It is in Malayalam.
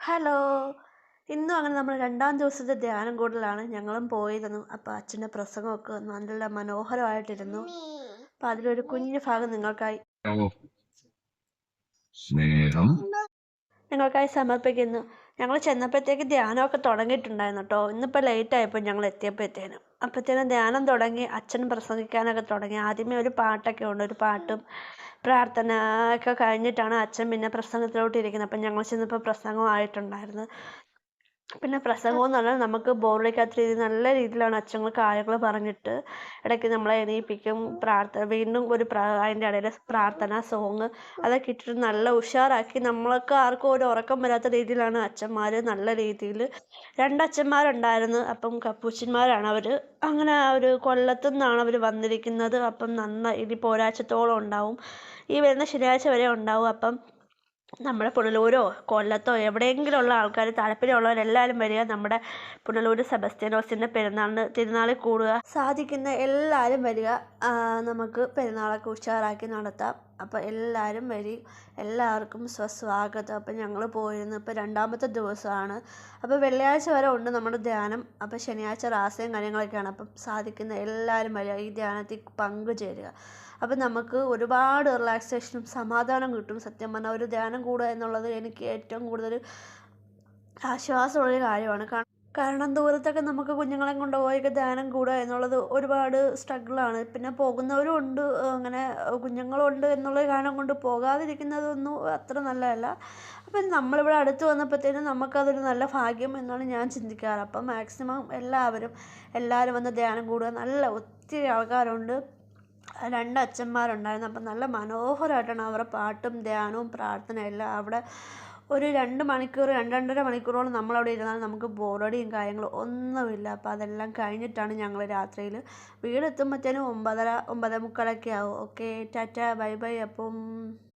ഹലോ. ഇന്നും അങ്ങനെ നമ്മൾ രണ്ടാം ദിവസത്തെ ധ്യാനം കൂടുതലാണ്. ഞങ്ങളും പോയിരുന്നു. അപ്പോൾ അച്ഛന്റെ പ്രസംഗമൊക്കെ നല്ല മനോഹരമായിട്ടിരുന്നു. അപ്പം അതിലൊരു കുഞ്ഞു ഭാഗം നിങ്ങൾക്കായി സ്നേഹം. നിങ്ങൾക്കായി സമർപ്പിക്കുന്നു. ഞങ്ങൾ ചെന്നപ്പോഴത്തേക്ക് ധ്യാനമൊക്കെ തുടങ്ങിയിട്ടുണ്ടായിരുന്നു കേട്ടോ ഇന്നിപ്പോൾ ലേറ്റ് ആയപ്പോൾ ഞങ്ങൾ എത്തിയപ്പോഴത്തേനും അപ്പോഴത്തേനും ധ്യാനം തുടങ്ങി അച്ഛൻ പ്രസംഗിക്കാനൊക്കെ തുടങ്ങി. ആദ്യമേ ഒരു പാട്ടൊക്കെ ഉണ്ട് ഒരു പാട്ടും പ്രാർത്ഥന ഒക്കെ കഴിഞ്ഞിട്ടാണ് അച്ഛൻ പിന്നെ പ്രസംഗത്തിലോട്ട് ഇരിക്കുന്നത് അപ്പം ഞങ്ങൾ ചെന്നപ്പോൾ പ്രസംഗമായിട്ടുണ്ടായിരുന്നു പിന്നെ പ്രസംഗം എന്ന് പറഞ്ഞാൽ നമുക്ക് ബോറടിക്കാത്ത രീതിയിൽ നല്ല രീതിയിലാണ് അച്ഛങ്ങൾ കാര്യങ്ങൾ പറഞ്ഞിട്ട് ഇടയ്ക്ക് നമ്മളെ എണീപ്പിക്കും പ്രാർത്ഥന വീണ്ടും ഒരു പ്രാ അതിന്റെ ഇടയിൽ പ്രാർത്ഥന സോങ് അതൊക്കെ ഇട്ടിട്ട് നല്ല ഉഷാറാക്കി നമ്മൾക്ക് ആർക്കും ഒരു ഉറക്കം വരാത്ത രീതിയിലാണ് അച്ഛന്മാർ നല്ല രീതിയിൽ രണ്ടച്ഛന്മാരുണ്ടായിരുന്നു അപ്പം കപ്പൂച്ചന്മാരാണ് അവർ അങ്ങനെ ഒരു കൊല്ലത്തു നിന്നാണ് അവർ വന്നിരിക്കുന്നത് അപ്പം നന്നായി ഇനി ഒരാഴ്ചത്തോളം ഉണ്ടാവും. ഈ വരുന്ന ശനിയാഴ്ച വരെ ഉണ്ടാവും അപ്പം നമ്മുടെ പുനലൂരോ കൊല്ലത്തോ എവിടെയെങ്കിലും ഉള്ള ആൾക്കാർ താല്പര്യമുള്ളവരെല്ലാവരും വരിക നമ്മുടെ പുനലൂർ സെബസ്റ്റ്യനോസിന്റെ പെരുന്നാളിന് തിരുനാളിൽ കൂടുക. സാധിക്കുന്ന എല്ലാവരും വരിക. നമുക്ക് പെരുന്നാളൊക്കെ ഉഷാറാക്കി നടത്താം. അപ്പോൾ എല്ലാവരും വരി എല്ലാവർക്കും സ്വസ്വാഗതം. അപ്പം ഞങ്ങൾ പോയിരുന്നു. ഇപ്പോൾ രണ്ടാമത്തെ ദിവസമാണ്. അപ്പോൾ വെള്ളിയാഴ്ച വരെ ഉണ്ട് നമ്മുടെ ധ്യാനം. അപ്പോൾ ശനിയാഴ്ച റാസയും കാര്യങ്ങളൊക്കെയാണ്. അപ്പം സാധിക്കുന്ന എല്ലാവരും വരിക ഈ ധ്യാനത്തിൽ പങ്കുചേരുക. അപ്പം നമുക്ക് ഒരുപാട് റിലാക്സേഷനും സമാധാനം കിട്ടും. സത്യം പറഞ്ഞാൽ ഒരു ധ്യാനം കൂടുക എന്നുള്ളത് എനിക്ക് ഏറ്റവും കൂടുതൽ ആശ്വാസമുള്ളൊരു കാര്യമാണ്. കാരണം ദൂരത്തൊക്കെ നമുക്ക് കുഞ്ഞുങ്ങളെ കൊണ്ടുപോയൊക്കെ ധ്യാനം കൂടുക എന്നുള്ളത് ഒരുപാട് സ്ട്രഗിളാണ് പിന്നെ പോകുന്നവരും ഉണ്ട് അങ്ങനെ കുഞ്ഞുങ്ങളുണ്ട് എന്നുള്ള കാരണം കൊണ്ട് പോകാതിരിക്കുന്നതൊന്നും അത്ര നല്ലതല്ല. അപ്പം നമ്മളിവിടെ അടുത്ത് വന്നപ്പോഴത്തേനും നമുക്കതൊരു നല്ല ഭാഗ്യം എന്നാണ് ഞാൻ ചിന്തിക്കാറ്. അപ്പം മാക്സിമം എല്ലാവരും എല്ലാവരും വന്ന് ധ്യാനം കൂടുക. നല്ല ഒത്തിരി ആൾക്കാരുണ്ട്. രണ്ട് അച്ഛന്മാരുണ്ടായിരുന്നു. അപ്പം നല്ല മനോഹരമായിട്ടാണ് അവരുടെ പാട്ടും ധ്യാനവും പ്രാർത്ഥനയും എല്ലാം അവിടെ ഒരു രണ്ട് മണിക്കൂർ രണ്ട് രണ്ടര മണിക്കൂറോളം നമ്മളവിടെ ഇരുന്നാൽ നമുക്ക് ബോറടിയും കാര്യങ്ങളും ഒന്നുമില്ല. അപ്പോൾ അതെല്ലാം കഴിഞ്ഞിട്ടാണ് ഞങ്ങൾ രാത്രിയിൽ വീടെത്തുമ്പോഴത്തേനും ഒമ്പതര ഒമ്പതേ മുക്കാലൊക്കെ ആവും. ഓക്കെ ടാറ്റ ബൈ ബൈ അപ്പം.